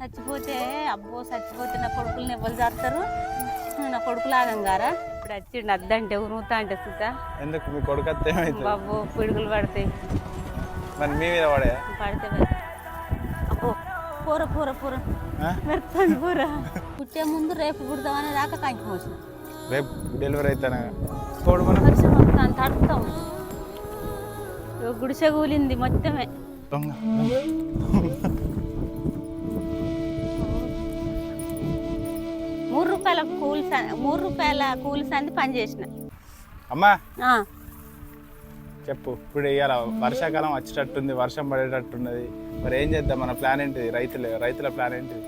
చచ్చిపోతే అబ్బో చచ్చిపోతే నా కొడుకుల్ని ఎవరు చేస్తారు నా కొడుకులు ఆగంగారా ఇప్పుడు వచ్చిండు అద్దంటే ఉరుముతా అంటే సుత. ఎందుకు? మీ కొడుకు అత్త బాబు పిడుగులు పడతాయి. మరి మీ మీద పడే? పడితే. అబ్బో పూర పూర పూర. మెరుతుంది పూర. పుట్టే ముందు రేపు పుడతామని దాకా కంకి మోసిన. రేపు డెలివరీ అవుతానా చూడు మనం వర్షం వస్తాను తడుపుతాం గుడిసె కూలింది మొత్తమే. మూడు రూపాయల కూలి మూడు రూపాయల కూలి సంది పని చేసిన అమ్మా చెప్పు ఇప్పుడు ఇవాళ వర్షాకాలం వచ్చేటట్టుంది వర్షం పడేటట్టున్నది మరి ఏం చేద్దాం మన ప్లాన్ ఏంటిది? రైతులు రైతుల ప్లాన్ ఏంటిది?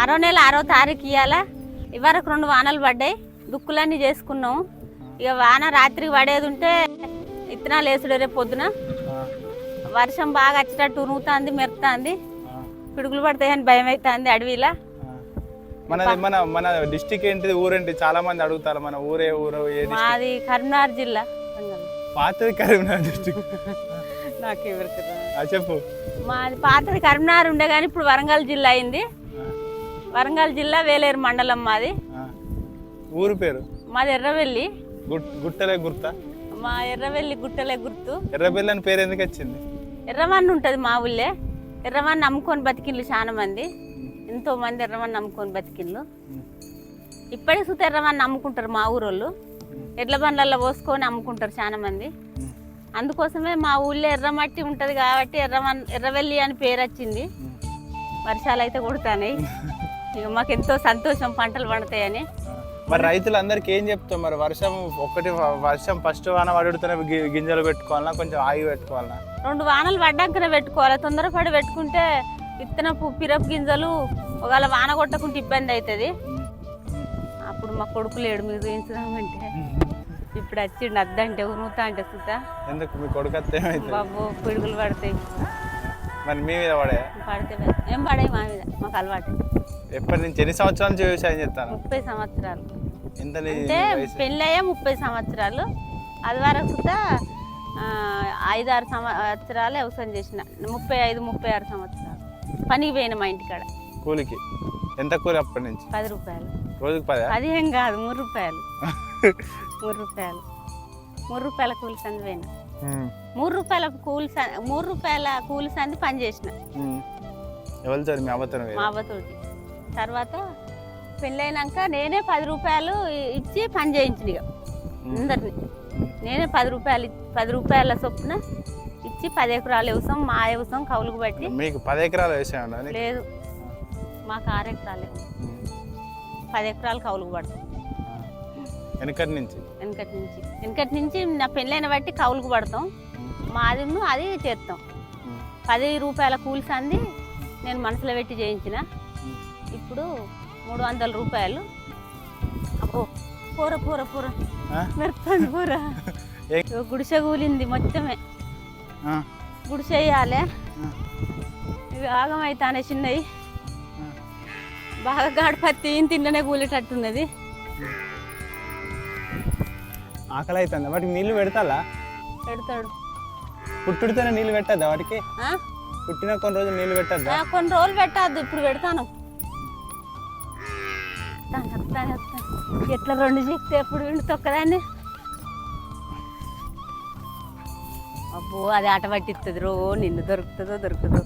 ఆరో నెల ఆరో తారీఖు ఇవ్వాల ఇవరకు రెండు వానలు పడ్డాయి దుక్కులన్నీ చేసుకున్నాం. ఇక వాన రాత్రికి పడేది ఉంటే ఇత్తనాలు వేసుడు రేపు పొద్దున. వర్షం బాగా వచ్చేటట్టు ఉరుగుతుంది మెరుతుంది పిడుగులు పడతాయని భయం అవుతుంది అడవిలా. ఆ. మనది మన మన డిస్టిక్ ఏంటిది ఊరేంటి చాలా మంది అడుగుతారు మన ఊరే ఊరు? మాది కరీంనగర్ జిల్లా. పాతది కరీంనగర్ డిస్టిక్ నాకు చెప్పు. మాది పాతది కరీంనగర్ ఉండే కానీ ఇప్పుడు వరంగల్ జిల్లా అయింది. వరంగల్ జిల్లా వేలేరు మండలం మాది. ఊరు పేరు? మాది ఎర్రవెల్లి. గుట్ గుట్టలే గుర్తా? మా ఎర్రవెల్లి గుట్టలే గుర్తు. ఎర్రబెల్లి అని పేరు ఎందుకు వచ్చింది? ఎర్రవన్ను ఉంటుంది మా ఊళ్ళే. ఎర్రవన్ను నమ్ముకొని బతికిండ్లు చాలా మంది. ఎంతో మంది ఎర్రవన్ను నమ్ముకొని బతికిండ్లు ఇప్పటికి సుత ఎర్రవన్ను నమ్ముకుంటారు మా ఊరోళ్ళు. ఎడ్ల బండ్లలో పోసుకొని అమ్ముకుంటారు చాలా మంది. అందుకోసమే మా ఊళ్ళో ఎర్రమట్టి ఉంటుంది కాబట్టి ఎర్రవన్ ఎర్రవెల్లి అని పేరు వచ్చింది. వర్షాలు అయితే కొడుతున్నాయి. ఇక మాకు ఎంతో సంతోషం పంటలు పండుతాయని. మరి రైతులందరికీ ఏం చెప్తాం మరి? వర్షం ఒక్కటి వ- వర్షం ఫస్ట్ వాన పడుతున్న గింజలు పెట్టుకోవాలన్నా కొంచెం ఆగి పెట్టుకోవాలన్నా రెండు వానలు పడ్డాకనే పెట్టుకోవాలి. తొందరపడి పెట్టుకుంటే విత్తనపు పిరపు గింజలు ఒకవేళ వాన కొట్టకుంటే ఇబ్బంది అవుతుంది. అప్పుడు మా కొడుకు లేడు మీరు చూపించదామంటే ఇప్పుడు వచ్చిండు అద్దంటే ఉరుముతా అంటే సుత. ఎందుకు? మీ కొడుకు బాబు పిడుగులు పడతాయి. మరి మీ మీద పడే పడితే. ఏం పడాయి మా మీద? మాకు అలవాటు. ఎప్పటి నుంచి? ఎన్ని సంవత్సరాల నుంచి వ్యవసాయం చేస్తాను? ముప్పై సంవత్సరాలు. ఎంత అంటే పెళ్ళయ్యే ముప్పై సంవత్సరాలు. అది వరకు సుత ఐదు ఆరు సంవత్సరాలు వ్యవసాయం చేసిన. ముప్పై ఐదు ముప్పై ఆరు సంవత్సరాలు. పనికి పోయిన మా ఇంటికాడ. కూలికి. ఎంత కూలి అప్పటి నుంచి? పది రూపాయలు. రోజుకి పదా? పదిహేం కాదు మూడు రూపాయలు. మూడు రూపాయలు. మూడు రూపాయల కూలి సంది పోయిన. మూడు రూపాయల కూలి మూడు రూపాయల కూలి సంది పని చేసిన. ఎవరితో మీ అవ్వతోటి. తర్వాత పెళ్ళైనాక నేనే పది రూపాయలు ఇచ్చి పని చేయించిన ఇక అందరిని. నేనే పది రూపాయలు పది రూపాయల చొప్పున ఇచ్చి పది ఎకరాలు వ్యవసాయం మా వ్యవసాయం కౌలుకు బట్టి మీకు పది ఎకరాలు నీకు? లేదు మాకు ఆరు ఎకరాలే. పది ఎకరాలు కౌలుకు పడతాం. వెనకటి నుంచి? వెనకటి నుంచి. వెనకటి నుంచి నా పెళ్ళైన బట్టి కౌలుకు పడతాం. మాది అది చేస్తాం. పది రూపాయల కూలి సంది నేను మనసులో పెట్టి చేయించిన. ఇప్పుడు మూడు వందల రూపాయలు. అబ్బో పూర పూర పూర? మెరుతుంది పూర. గుడిసె కూలింది మొత్తమే. వేయాలి ఆ, ఇవి ఆగమైతానే చిన్నవి. బాగా గాడిపత్తి తింటనే కూలేటట్టున్నది ఆకలి అవుతుంది వాటికి నీళ్ళు పెడతాలా? పెడతాడు. పుట్టుడితోనే నీళ్ళు పెట్టద్దా వాటికి? పుట్టిన కొన్ని రోజులు నీళ్ళు పెట్టద్దా? కొన్ని రోజులు పెట్టద్దు ఇప్పుడు పెడతాను. ఎట్లా రెండు చెప్తే ఎప్పుడు విండు తొక్కదాన్ని? అబ్బో అది ఆట పట్టిస్తుంది రో నిన్ను దొరుకుతుందో దొరుకుతుందో.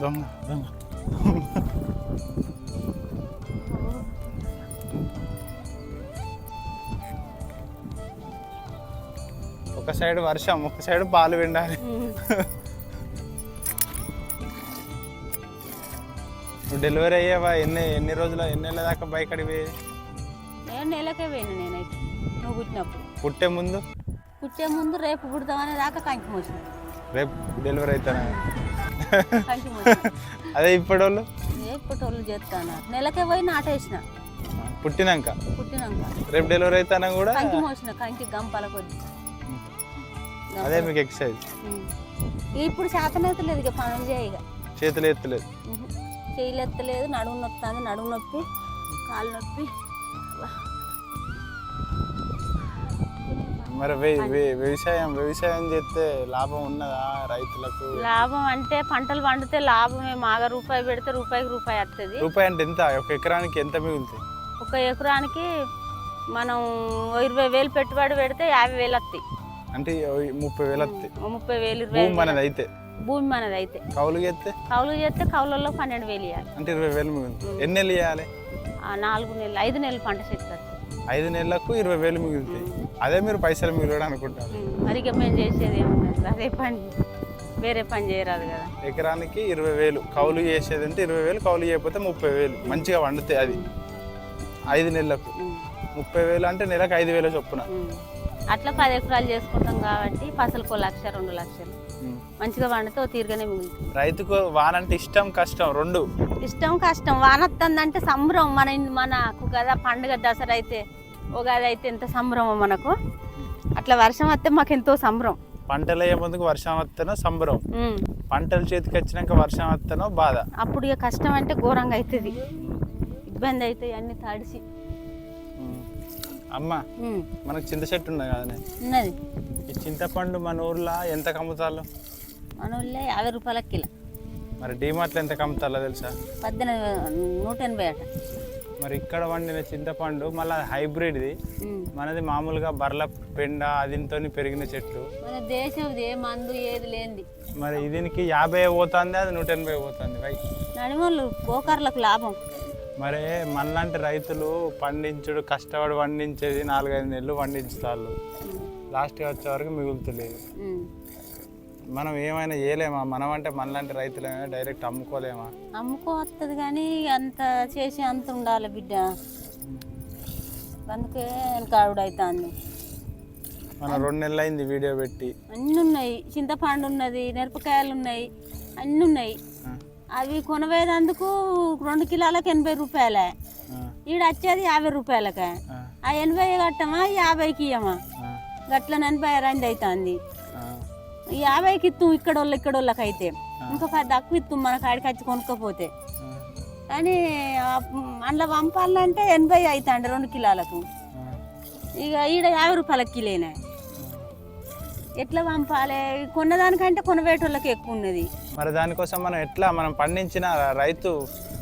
దొంగ దొంగ. ఒక సైడ్ వర్షం ఒక సైడ్ పాలు విండాలి డెలివరీ అయ్యావా? ఎన్ని ఎన్ని రోజులు ఎన్ని నెలల దాకా బైక్ అడిగి నేను నెలకే పోయినా నేనైతే నువ్వు పుట్టినప్పుడు. పుట్టే ముందు? పుట్టే ముందు రేపు పుడతామనే దాకా కంకి మోసిన. రేపు డెలివరీ అవుతాను కంకి మోసిన. అదే ఇప్పటి పుట్టోళ్ళు చేస్తాను నెలకే పోయి నాటేసిన. పుట్టినాక? పుట్టినాక. రేపు డెలివరీ అవుతానా కూడా? కంకి మోసిన కంకి గంపల కొద్ది. అదే మీకు ఎక్సర్సైజ్. ఇప్పుడు శాతనైతలేదు ఇక పనులు చేయ ఇక. చేతులు ఎత్తలేదు. ఎత్తలేదు నడుము నొస్తుంది నడుము నొప్పి కాలు నొప్పి. మరి వ్యవసాయం వ్యవసాయం చేస్తే లాభం ఉన్నదా రైతులకు? లాభం అంటే పంటలు పండితే లాభమే మాగా రూపాయి పెడితే రూపాయికి రూపాయి వస్తుంది రూపాయి అంటే ఎంత? ఒక ఎకరానికి ఎంత మిగులుతాయి? ఒక ఎకరానికి మనం ఇరవై వేలు పెట్టుబడి పెడితే యాభై వేలు వస్తాయి అంటే ముప్పై వేలు వస్తాయి ఓ ముప్పై వేలు మనది అయితే భూమి మనది అయితే కౌలు చేస్తే కౌలు చేస్తే కౌలలో పన్నెండు వేలు ఇవ్వాలి అంటే ఇరవై వేలు మిగులుతాయి ఎన్ని నెలలు ఇవ్వాలి నాలుగు నెలలు ఐదు నెలలు పంట చేస్తారు ఐదు నెలలకు ఇరవై వేలు మిగులుతాయి. అదే మీరు పైసలు మిగిలడం అనుకుంటారు మరి మేము చేసేది ఏమున్నది అదే పని. వేరే పని చేయరాదు కదా. ఎకరానికి ఇరవై వేలు. కౌలు చేసేది అంటే ఇరవై వేలు కౌలు చేయకపోతే ముప్పై వేలు. మంచిగా వండుతాయి అది. ఐదు నెలలకు. ముప్పై వేలు అంటే నెలకు ఐదు వేల చొప్పున. అట్లా పది ఎకరాలు చేసుకుంటాం కాబట్టి పసలకు లక్ష రెండు లక్షలు. మంచిగా పండితే ఓ తీరుగానే మిగులుతుంది. రైతుకు వాన అంటే ఇష్టం కష్టం? రెండు. ఇష్టం కష్టం. వానొస్తుందంటే సంబరం మన మనకు కదా పండుగ దసరా అయితే ఉగాది అయితే ఎంత సంబరమో మనకు. అట్లా వర్షం వస్తే మాకు ఎంతో సంబరం. పంటలు అయ్యే ముందుకు వర్షం వస్తేనో సంబరం. పంటలు చేతికి వచ్చినాక వర్షం వస్తేనో బాధ. అప్పుడు ఇక కష్టం అంటే ఘోరంగా అవుతుంది ఇబ్బంది అవుతాయి అన్ని తడిసి. అమ్మ. మనకు చింత చెట్టు ఉన్నది కదా ఉన్నది. ఈ చింతపండు మన ఊర్లో ఎంత కమ్ముతారు మన ఊళ్ళో యాభై రూపాయల కిలో. మరి డీమార్ట్లో ఎంత కమ్ముతారో తెలుసా? పద్దెనిమిది నూట ఎనభై అట. మరి ఇక్కడ వండిన చింతపండు మళ్ళీ హైబ్రిడ్ది. మనది మామూలుగా బర్ల పెండ అదితో పెరిగిన చెట్టు. మన దేశం ఏ మందు ఏది లేనిది. మరి దీనికి యాభై పోతుంది అది నూట ఎనభై పోతుంది. వై. బోకర్లకు లాభం. మరి మనలాంటి రైతులు పండించుడు కష్టపడి పండించేది నాలుగైదు నెలలు పండించుతారు లాస్ట్గా వచ్చే వరకు మిగులుతలేదు. మనం ఏమైనా చేయలేమా? మనం అంటే మనలాంటి రైతులేమైనా డైరెక్ట్ అమ్ముకోలేమా? అమ్ముకోవస్తుంది కానీ అంత చేసి అంత ఉండాలి బిడ్డ. అందుకే అవుతుంది మనం రెండు నెలలు అయింది వీడియో పెట్టి. అన్నీ ఉన్నాయి చింతపండు ఉన్నది మిరపకాయలు ఉన్నాయి అన్నీ ఉన్నాయి అవి కొనవేదందుకు రెండు కిలోలకు ఎనభై రూపాయలే. ఈడ వచ్చేది యాభై రూపాయలకే. ఆ, ఎనభై కట్టమా యాభైకి ఇయ్యమా? గట్ల ఎనభై రంది అవుతుంది యాభైకి ఇత్తు ఇక్కడ వాళ్ళు ఇక్కడ వాళ్ళకి అయితే ఇంకా పది తక్కువ ఇత్తు మన కాడికి వచ్చి కొనుక్కపోతే. కానీ అందులో పంపాలంటే ఎనభై అవుతాండి రెండు కిలోలకు. ఇక ఈడ యాభై రూపాయలకి కిలోనే. ఎట్లా పంపాలి? కొన్నదానికంటే కొనవేటోళ్ళకి ఎక్కువ ఉన్నది. మరి దానికోసం మనం ఎట్లా మనం పండించిన రైతు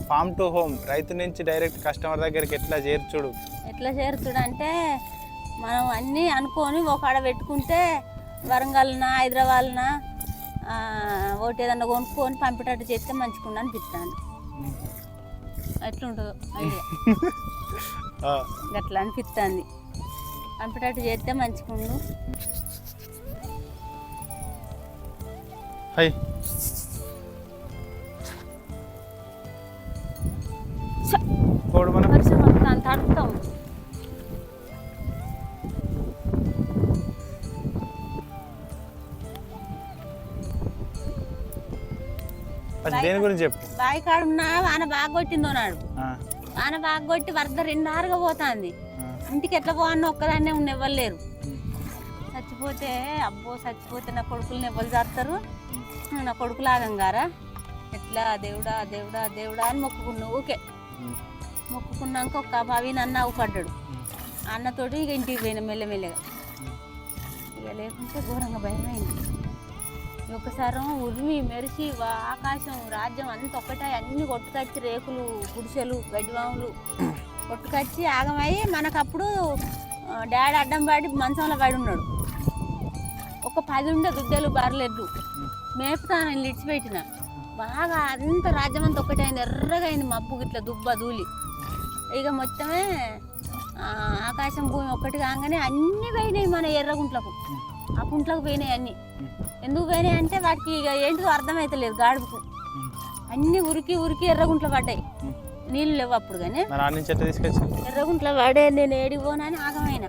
ఫామ్ టు హోమ్ రైతు నుంచి డైరెక్ట్ కస్టమర్ దగ్గరికి ఎట్లా చేర్చుడు ఎట్లా చేరుతుడంటే మనం అన్నీ అనుకొని ఒక ఆడ పెట్టుకుంటే వరంగల్నా హైదరాబాద్నా ఒకటి ఏదన్నా కొనుక్కొని పంపేటట్టు చేస్తే మంచిగా అనిపిస్తాను ఎట్లుంటుందో ఐడియా. ఆ, గట్లా అనిపిస్తుంది పంపేటట్టు చేస్తే మంచిగా ఉండు హై. కోడు మనం. వర్షం వస్తాను తడుపుతాం అసలు దేని గురించి చెప్పు? బావి కాడున్నా వాన బాగా కొట్టిందో నాడు వాన బాగా కొట్టి వరద రెండారుగా పోతుంది. ఇంటికి ఎట్లా పోవన్న ఒక్కదాన్నే ఉన్న ఇవ్వలేరు చచ్చిపోతే అబ్బో చచ్చిపోతే నా కొడుకులు ఎవరు జారుతారు? నా కొడుకు లాగంగారా ఎట్లా? దేవుడా దేవుడా దేవుడా అని మొక్కుకున్నా ఊకే ఉమ్, మొక్కుకున్నాక ఒక బావి నన్ను పడ్డాడు అన్నతోటి ఇక ఇంటికి పోయిన మెల్లమెల్లగా. ఇక లేకుంటే ఘోరంగా భయమైంది. ఒకసారి ఉరిమి మెరిసి ఆకాశం రాజ్యం అంత ఒక్కటే అన్ని కొట్టుకొచ్చి రేకులు గుడిసెలు గడ్డివాములు కొట్టుకొచ్చి ఆగమయ్యి మనకప్పుడు డాడీ అడ్డం పడి మంచంలో పడి ఉన్నాడు. ఒక పది ఉండే దుడ్డలు బర్రెడ్లు మేపుతాను నేను బాగా అంత రాజ్యం అంతా ఒక్కటే ఎర్రగా అయింది మబ్బు ఇట్లా దుబ్బ దూలి ఇక మొత్తమే ఆకాశం భూమి ఒక్కటి కాగానే అన్నీ పోయినాయి మన ఎర్రగుంట్లకు ఆ కుంట్లకు పోయినాయి అన్నీ. ఎందుకు పోయినాయి అంటే వాటికి ఇక ఏంటిదో అర్థమవుతలేదు గాడుపుకు. అన్నీ ఉరికి ఉరికి ఎర్రగుంట్లో పడ్డాయి. నీళ్ళు లేవు అప్పుడు కానీ. ఎర్రగుంట్లో పడే నేను ఏడిపోనని ఆగమైన.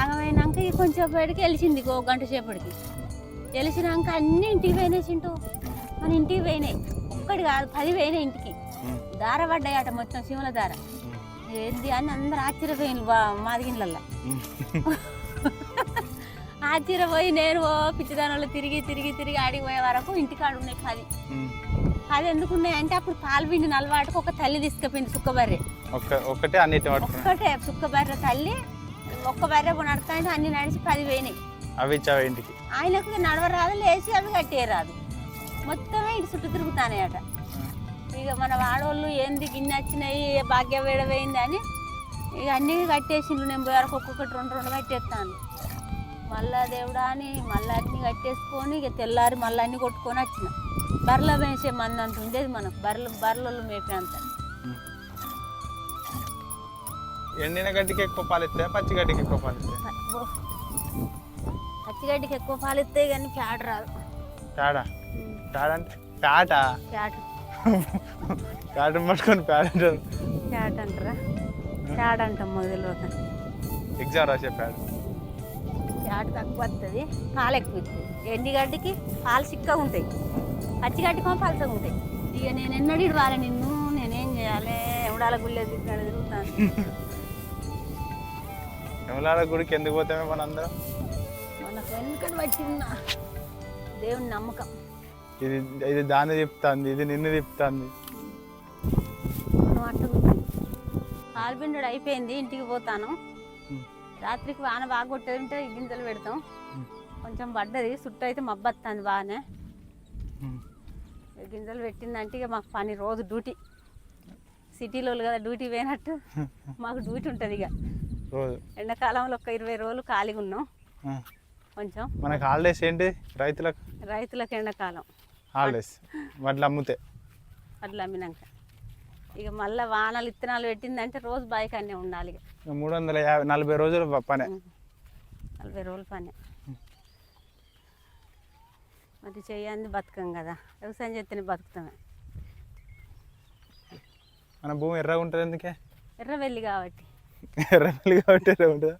ఆగమైనాక ఇక కొంచెం బయటికి వెలిసింది ఒక గంట సేపటికి. వెలిసినాక అన్నీ ఇంటికి పోయినాయి చింటూ. మన ఇంటికి పోయినాయి. ఒక్కటి కాదు పది పోయినాయి ఇంటికి. దార పడ్డాయి అట మొత్తం శివుల దార. ఏంది అని అందరు ఆశ్చర్యపోయింది మాదిగిళ్ళల్లో. ఉమ్. ఆశ్చర్యపోయి నేను ఓ పిచ్చిదానంలో తిరిగి తిరిగి తిరిగి ఆడికి పోయే వరకు ఇంటికాడ ఉన్నాయి పది. పది ఎందుకు ఉన్నాయి అంటే అప్పుడు పాలు పిండి నలవాటుకు ఒక తల్లి తీసుకుపోయింది సుక్కబర్రె. అన్నిటి పట్టుకున్నా. ఒక్కటే సుక్కబర్రె తల్లి ఒక్క బర్రె నడకంటే అన్ని నడిచి పది పోయినాయి. అవి ఇచ్చావా ఇంటికి? ఆయనకు నడవరాదు లేచి అవి కట్టేయరాదు. మొత్తమే ఇటు చుట్టూ తిరుగుతానయట మన వాడోళ్ళు ఏంది గిన్నె వచ్చినాయి భాగ్య వేడవేయింది అని ఇక అన్నీ కట్టేసిండ్రు. నేను పోయారు ఒక్కొక్కటి రెండు రెండు కట్టేస్తాను. మళ్ళా దేవుడా అని మళ్ళీ అన్ని కట్టేసుకొని ఇక తెల్లారి మళ్ళీ అన్ని కొట్టుకొని వచ్చిన. బర్రెలు వేసే మంది అంత ఉండేది మనకు. బర్రెలు బర్రెలు మేపే అంత. ఎండిన గడ్డికి ఎక్కువ పాలు ఇస్తాయా పచ్చి గడ్డికి ఎక్కువ పాలు ఇస్తాయా ఓ. పచ్చిగడ్డికి ఎక్కువ పాలు ఇస్తాయి కానీ ప్యాడ్ రాదు. పేడ పేడ అంటే పేట ప్యాడ్ పేట పట్టుకొని పేడ అంటారు ప్యాడ్ అంటారా? ప్యాడ్ అంటాం మొదలు ఎగ్జామ్ రాసే పేడ ప్యాడ్ తక్కువ వస్తుంది పాలు ఎక్కువ ఇస్తుంది ఎండిగడ్డికి పాలు చిక్కగా ఉంటాయి. పచ్చిగడ్డికి పలసగా ఉంటాయి. ఇక నేను ఎన్నడూ ఇవ్వాలి నిన్ను నేనేం చేయాలి? ఎవడాల గుళ్ళేది ఇక్కడ తిరుగుతాను యమలాడ గుడికి ఎందుకు పోతామే మనందరం మనకు వెనుకటి బట్టి ఉన్న? దేవుని నమ్మకం. ఇది ఇది దాన్ని తిప్పుతుంది ఇది నిన్ను తిప్పుతుంది. పాల్పిండుడు అయిపోయింది ఇంటికి పోతాను. రాత్రికి వాన బాగా కొట్టేది ఉంటే ఈ గింజలు పెడతాం. కొంచెం పడ్డది చుట్టూ అయితే మబ్బత్తుంది బాగానే. గింజలు పెట్టిందంటే ఇక మాకు పని రోజు డ్యూటీ. సిటీలో కదా డ్యూటీ పోయినట్టు మాకు డ్యూటీ ఉంటుంది ఇక. ఎండాకాలంలో ఒక ఇరవై రోజులు ఖాళీగా ఉన్నాం. కొంచెం. మనకి హాలిడేస్ ఏంటి? రైతులకు? రైతులకు ఎండాకాలం. హాలిడేస్ వడ్లు అమ్ముతే? అట్లా అమ్మినాక. ఇక మళ్ళీ వానలు ఇత్తనాలు పెట్టిందంటే రోజు బాయికి అన్నీ ఉండాలి ఇక. మూడు వందల యాభై నలభై రోజులు పనే. నలభై రోజుల పని. మరి చేయంది బతకం కదా. వ్యవసాయం చేస్తేనే బతుకుతామే. మన భూమి ఎర్రగా ఉంటుంది ఎందుకే? ఎర్రవెల్లి కాబట్టి. ఎర్రమల్లి కాబట్టి ఎర్రగా ఉంటుందా?